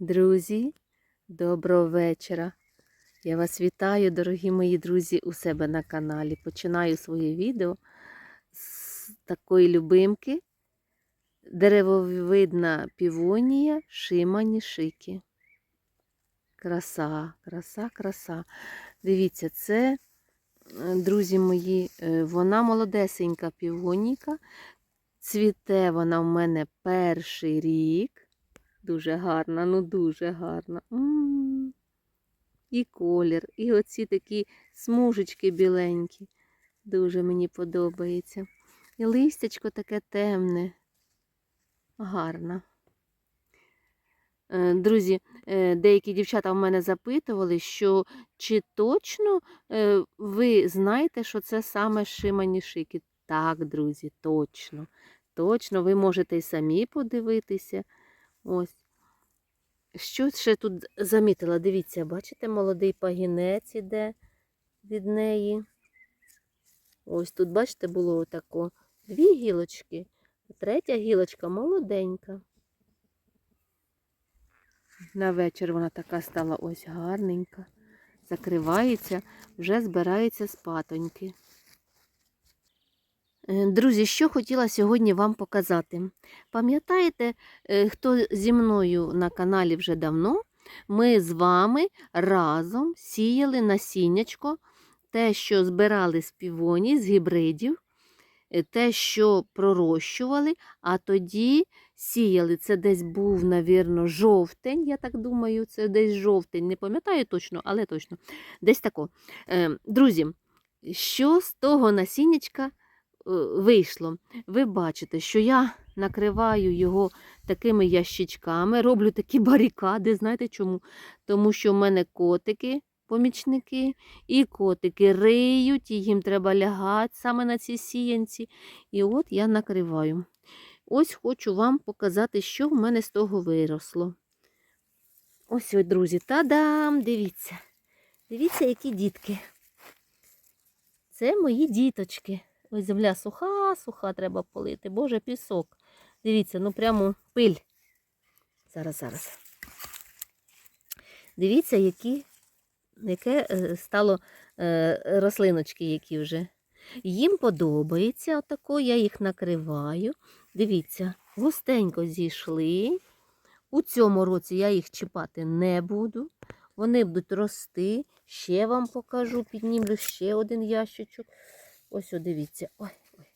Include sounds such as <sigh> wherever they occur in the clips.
Друзі, доброго вечора. Я вас вітаю, дорогі мої друзі, у себе на каналі. Починаю своє відео з такої любимки. Деревовидна півонія Шимані Шики. Краса, краса, краса. Дивіться, це, е, друзі мої, е, вона молодесенька півоніка. Цвіте вона в мене перший рік. Дуже гарна, ну дуже гарна. М. І колір, і оці такі смужечки біленькі. Дуже мені подобається. І листячко таке темне. Гарна. Е, Друзі, е, деякі дівчата в мене запитували, що чи точно е, ви знаєте, що це саме шимані шики? Так, друзі, точно. Точно, ви можете й самі подивитися. Ось. Що ще тут замітила? Дивіться, бачите, молодий пагінець іде від неї. Ось тут, бачите, було отако дві гілочки, третя гілочка молоденька. На вечір вона така стала ось гарненька. Закривається, вже збирається спатоньки. Е, Друзі, що хотіла сьогодні вам показати. Пам'ятаєте, е, хто зі мною на каналі вже давно, ми з вами разом сіяли насіннячко, те, що збирали з півоні, з гібридів, е, те, що пророщували, а тоді сіяли. Це десь був, навірно, жовтень, я так думаю, це десь жовтень, не пам'ятаю точно, але точно. Десь тако. Е, Друзі, що з того насіннячка е, вийшло? Ви бачите, що я накриваю його такими ящичками, роблю такі <laughs> барикади. Знаєте чому? Тому що в мене котики, помічники, і котики риють, і їм треба лягати саме на ці сіянці. І от я накриваю. Ось хочу вам показати, що в мене з того виросло. Ось, ось, друзі, та-дам! Дивіться. Дивіться, які дітки. Це мої діточки. Ось земля суха, суха треба полити. Боже, пісок. Дивіться, ну прямо пиль. Зараз, зараз. Дивіться, які, яке е, стало е, рослиночки, які вже. Їм подобається отако, я їх накриваю. Дивіться, густенько зійшли. У цьому році я їх чіпати не буду. Вони будуть рости. Ще вам покажу, піднімлю ще один ящичок. Ось, о, дивіться. Ой, ой.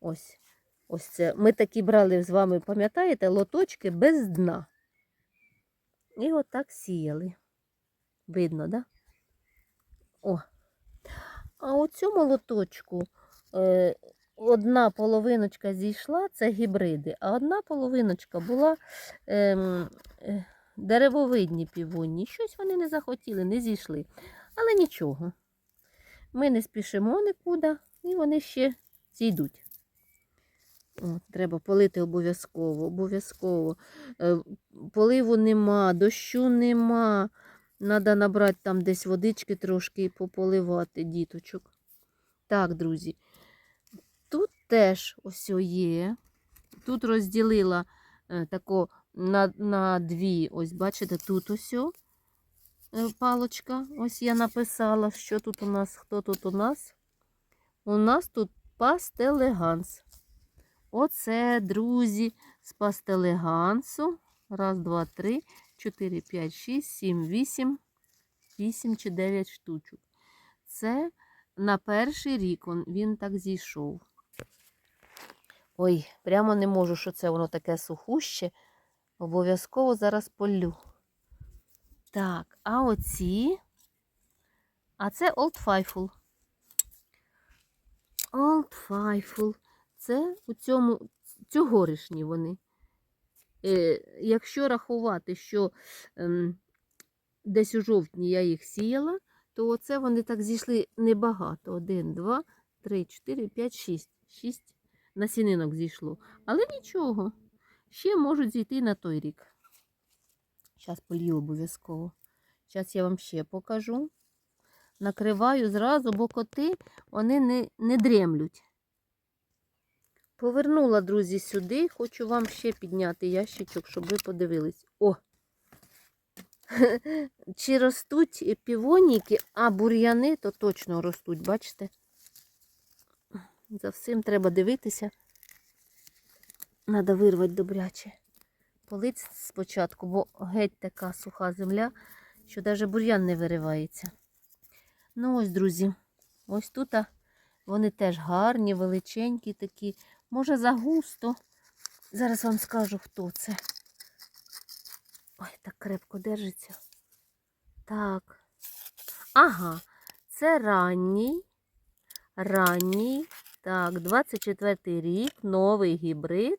Ось. Ось це. Ми такі брали з вами, пам'ятаєте, лоточки без дна. І отак сіяли. Видно, да? О. А у цьому лоточку е, одна половиночка зійшла, це гібриди, а одна половиночка була ем, е, деревовидні півонні. Щось вони не захотіли, не зійшли. Але нічого. Ми не спішимо нікуди, і вони ще зійдуть. О, треба полити обов'язково, обов'язково. Е, Поливу нема, дощу нема. Треба набрати там десь водички трошки і пополивати діточок. Так, друзі. Тут теж ось є. Тут розділила е, тако на, на дві. Ось, бачите, тут ось палочка. Ось я написала, що тут у нас, хто тут у нас. У нас тут пастелеганс. Оце, друзі, з пастелегансу. Раз, два, три, чотири, п'ять, шість, сім, вісім, вісім чи дев'ять штучок. Це на перший рік он, він так зійшов. Ой, прямо не можу, що це воно таке сухуще. Обов'язково зараз полю. Так, а оці. А це Old Faithful. Old Faithful. Це у цьому цьогорішні вони. Е, якщо рахувати, що ем, десь у жовтні я їх сіяла, то оце вони так зійшли небагато. Один, два, три, чотири, п'ять, шість. Шість насінинок зійшло. Але нічого. Ще можуть зійти на той рік. Зараз полью обов'язково. Зараз я вам ще покажу. Накриваю зразу, бо коти вони не, не дремлють. Повернула, друзі, сюди. Хочу вам ще підняти ящичок, щоб ви подивились. О! <laughs> Чи ростуть півоніки, а бур'яни то точно ростуть, бачите? За всім треба дивитися. Треба вирвати добряче. Полиць спочатку, бо геть така суха земля, що навіть бур'ян не виривається. Ну ось, друзі, ось тут вони теж гарні, величенькі такі. Може загусто. Зараз вам скажу, хто це. Ой, так крепко держиться. Так. Ага, це ранній. Ранній. Так, 24 рік, новий гібрид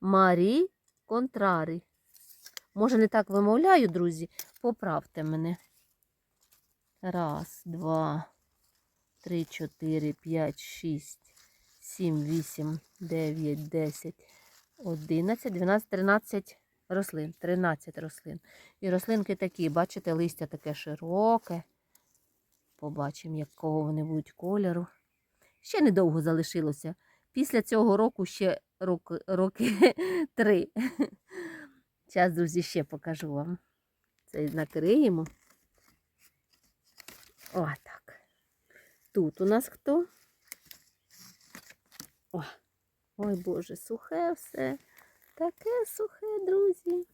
Марі Контрарі. Може, не так вимовляю, друзі? Поправте мене. Раз, два, три, чотири, п'ять, шість, сім, вісім, дев'ять, десять, одинадцять, дванадцять, тринадцять рослин. Тринадцять рослин. І рослинки такі, бачите, листя таке широке. Побачимо, якого вони будуть кольору. Ще недовго залишилося. Після цього року ще роки, роки <laughs> три. Зараз, друзі, ще покажу вам. Це накриємо. О, так. Тут у нас хто? О, ой Боже, сухе все. Таке сухе, друзі.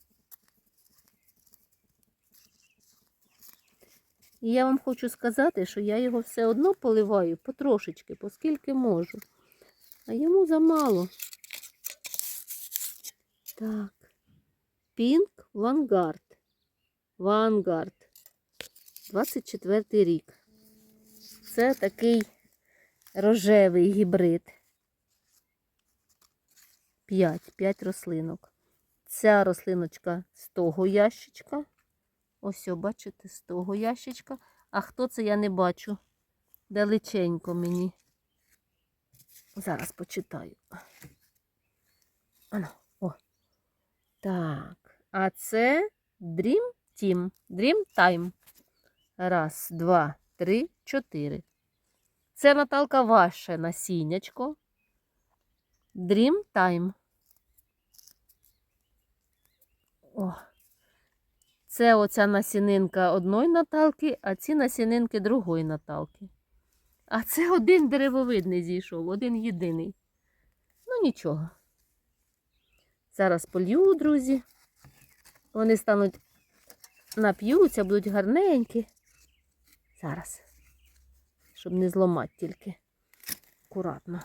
І я вам хочу сказати, що я його все одно поливаю потрошечки, поскільки можу. А йому замало. Так. Пінк Вангард. Вангард. 24 рік. Це такий рожевий гібрид. 5, 5 рослинок. Ця рослиночка з того ящичка. Ось, о, бачите, з того ящичка. А хто це я не бачу? Далеченько мені. Зараз почитаю. Ано. Так. А це Dream Team. Dream Time. Раз, два, три, чотири. Це Наталка ваше насіннячко. Dream Time. О. Це оця насінинка одної Наталки, а ці насінинки другої Наталки. А це один деревовидний зійшов, один єдиний. Ну нічого. Зараз полью, друзі. Вони стануть, нап'ються, будуть гарненькі. Зараз. Щоб не зламати тільки. Акуратно.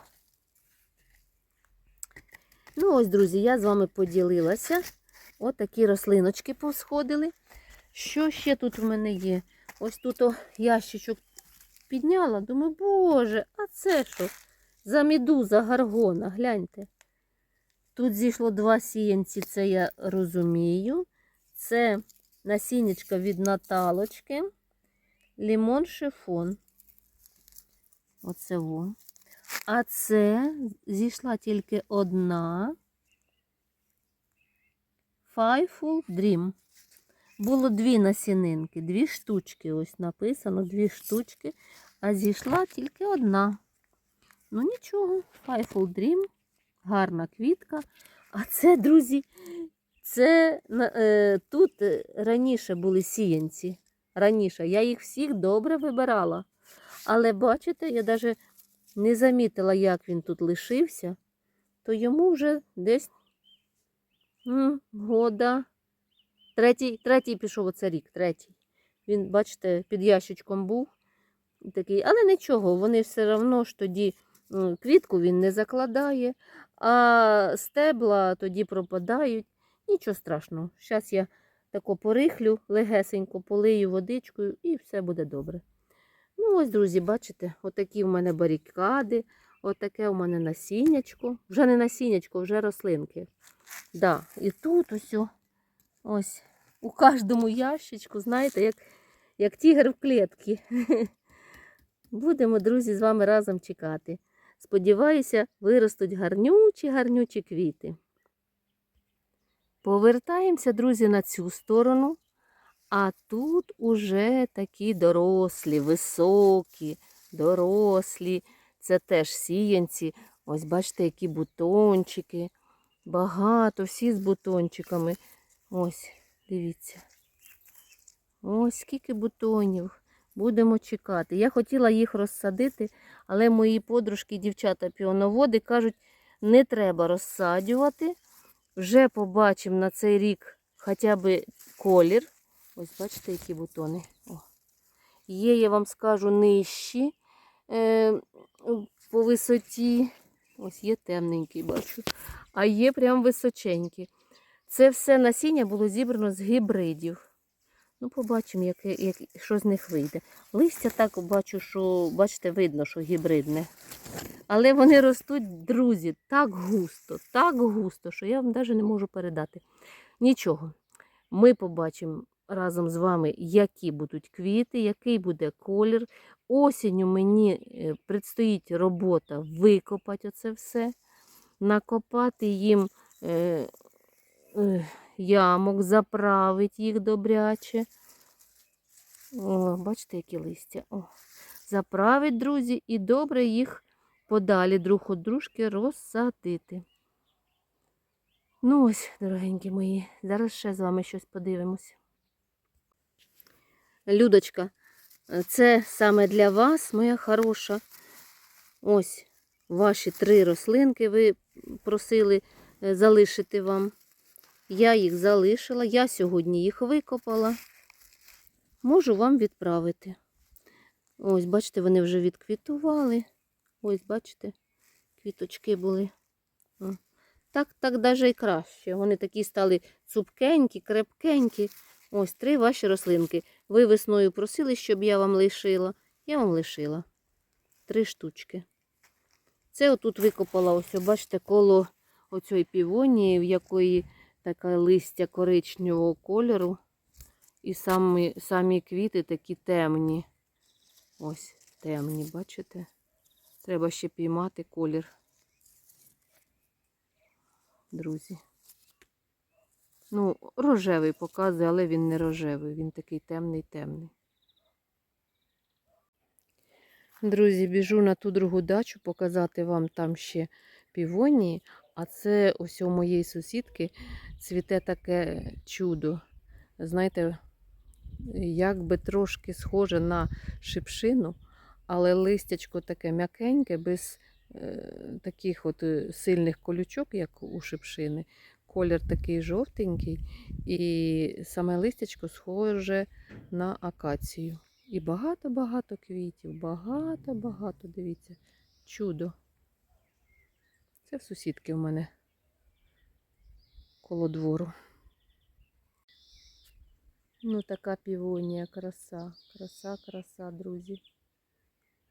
Ну, ось, друзі, я з вами поділилася. Ось такі рослиночки посходили. Що ще тут в мене є? Ось тут о, ящичок підняла. Думаю, боже, а це що? За медуза гаргона, гляньте. Тут зійшло два сіянці, це я розумію. Це насіннячка від Наталочки. Лімон шифон. Оце во. А це зійшла тільки одна. Fiveful Dream. Було дві насінинки, дві штучки. Ось написано дві штучки, а зійшла тільки одна. Ну нічого, Fiveful Dream, гарна квітка. А це, друзі, це е, тут раніше були сіянці. Раніше я їх всіх добре вибирала. Але бачите, я навіть не замітила, як він тут лишився, то йому вже десь м, года. Третій, третій пішов оце рік, третій. Він, бачите, під ящичком був такий, але нічого, вони все одно ж тоді квітку він не закладає, а стебла тоді пропадають. Нічого страшного. Зараз я тако порихлю, легесенько полию водичкою і все буде добре. Ну, ось, друзі, бачите, отакі в мене барикади, отаке у мене насіннячко. Вже не насіннячко, вже рослинки. Да, І тут ось, ось у кожному ящичку, знаєте, як, як тігр в клітці. <laughs> Будемо, друзі, з вами разом чекати. Сподіваюся, виростуть гарнючі, гарнючі квіти. Повертаємося, друзі, на цю сторону. А тут уже такі дорослі, високі, дорослі. Це теж сіянці. Ось бачите, які бутончики. Багато, всі з бутончиками. Ось, дивіться. Ось скільки бутонів. Будемо чекати. Я хотіла їх розсадити, але мої подружки, дівчата піоноводи, кажуть, не треба розсаджувати. Вже побачимо на цей рік хоча б колір. Ось бачите, які бутони. О. Є, я вам скажу, нижчі е, по висоті. Ось є темненький, бачу. А є прям височенькі. Це все насіння було зібрано з гібридів. Ну, побачимо, яке, як, що з них вийде. Листя так бачу, що, бачите, видно, що гібридне. Але вони ростуть, друзі, так густо, так густо, що я вам навіть не можу передати. Нічого. Ми побачимо разом з вами, які будуть квіти, який буде колір. Осінню мені е, предстоїть робота викопати оце все, накопати їм е, е, ямок, заправити їх добряче. О, бачите, які листя. О. Заправить, друзі, і добре їх подалі друг від дружки розсадити. Ну ось, дорогенькі мої, зараз ще з вами щось подивимося. Людочка, це саме для вас, моя хороша. Ось ваші три рослинки ви просили е, залишити вам. Я їх залишила, я сьогодні їх викопала. Можу вам відправити. Ось, бачите, вони вже відквітували. Ось, бачите, квіточки були. Так, так даже і краще. Вони такі стали цупкенькі, крепкенькі. Ось три ваші рослинки. Ви весною просили, щоб я вам лишила. Я вам лишила. Три штучки. Це отут викопала, ось, бачите, коло оцієї півонії, в якої таке листя коричневого кольору. І самі, самі квіти такі темні. Ось темні, бачите? Треба ще піймати колір. Друзі. Ну, рожевий показує, але він не рожевий, він такий темний-темний. Друзі, біжу на ту другу дачу показати вам там ще півонії. А це ось у моєї сусідки цвіте таке чудо. Знаєте, якби трошки схоже на шипшину, але листячко таке м'якеньке, без е, таких от е, сильних колючок, як у шипшини. Колір такий жовтенький, і саме листячко схоже на акацію. І багато-багато квітів, багато-багато, дивіться, чудо. Це в сусідки в мене коло двору. Ну, така півонія, краса, краса, краса, друзі.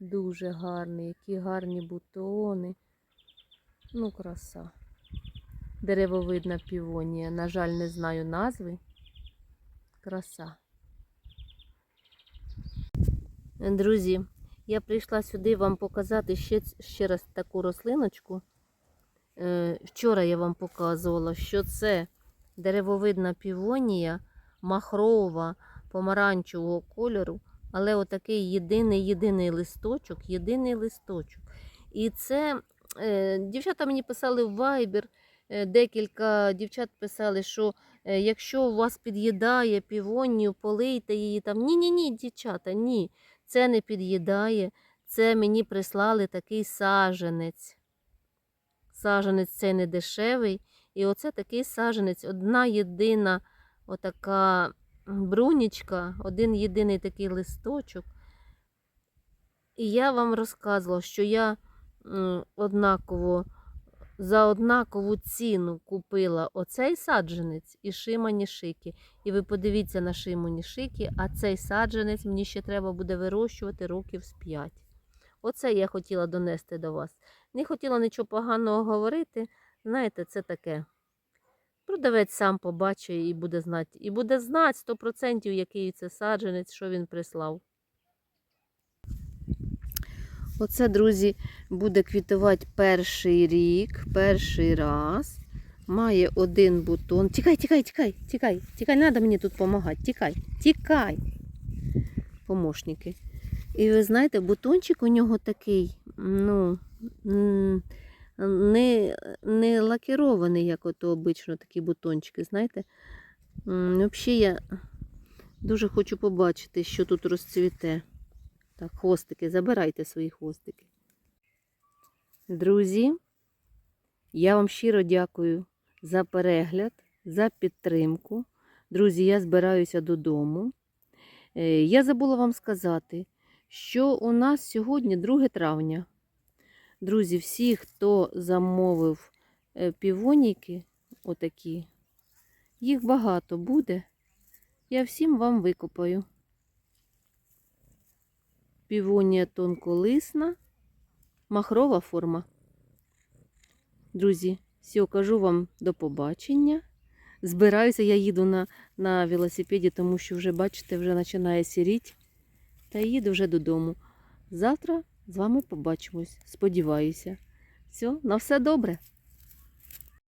Дуже гарний, які гарні бутони. Ну, краса. Деревовидна півонія. На жаль, не знаю назви. Краса. Друзі, я прийшла сюди вам показати ще, ще раз таку рослиночку. Е, Вчора я вам показувала, що це деревовидна півонія, махрова, помаранчевого кольору, але отакий єдиний єдиний листочок, єдиний листочок. І це е, дівчата мені писали в е, декілька дівчат писали, що е, якщо у вас під'їдає півонію, полийте її там. Ні-ні ні, дівчата, ні. Це не під'їдає. Це мені прислали такий саженець. Саженець цей не дешевий. І оце такий саженець, одна єдина отака брунічка, один єдиний такий листочок. І я вам розказувала, що я однаково за однакову ціну купила оцей саджанець і шимані шики. І ви подивіться на шимані шики, а цей саджанець мені ще треба буде вирощувати років з 5. Оце я хотіла донести до вас. Не хотіла нічого поганого говорити. Знаєте, це таке. Продавець сам побачить і буде знати. І буде знати 100% який це саджанець, що він прислав. Оце, друзі, буде квітувати перший рік, перший раз. Має один бутон. Тікай, тікай, тікай, тікай, тікай, треба мені тут допомагати. Тікай, тікай. Помощники. І ви знаєте, бутончик у нього такий, ну, не, не лакірований, як ото обично такі бутончики, знаєте. Взагалі я Дуже хочу побачити, що тут розцвіте. Так, хвостики, забирайте свої хвостики. Друзі, я вам щиро дякую за перегляд, за підтримку. Друзі, я збираюся додому. Е, Я забула вам сказати, що у нас сьогодні 2 травня. Друзі, всі, хто замовив е, півоніки, отакі, їх багато буде. Я всім вам викопаю. Півонія тонколисна, махрова форма. Друзі, все, кажу вам до побачення. Збираюся, я їду на, на велосипеді, тому що вже, бачите, вже починає сіріть. Та їду вже додому. Завтра з вами побачимось. Сподіваюся. Все, на все добре.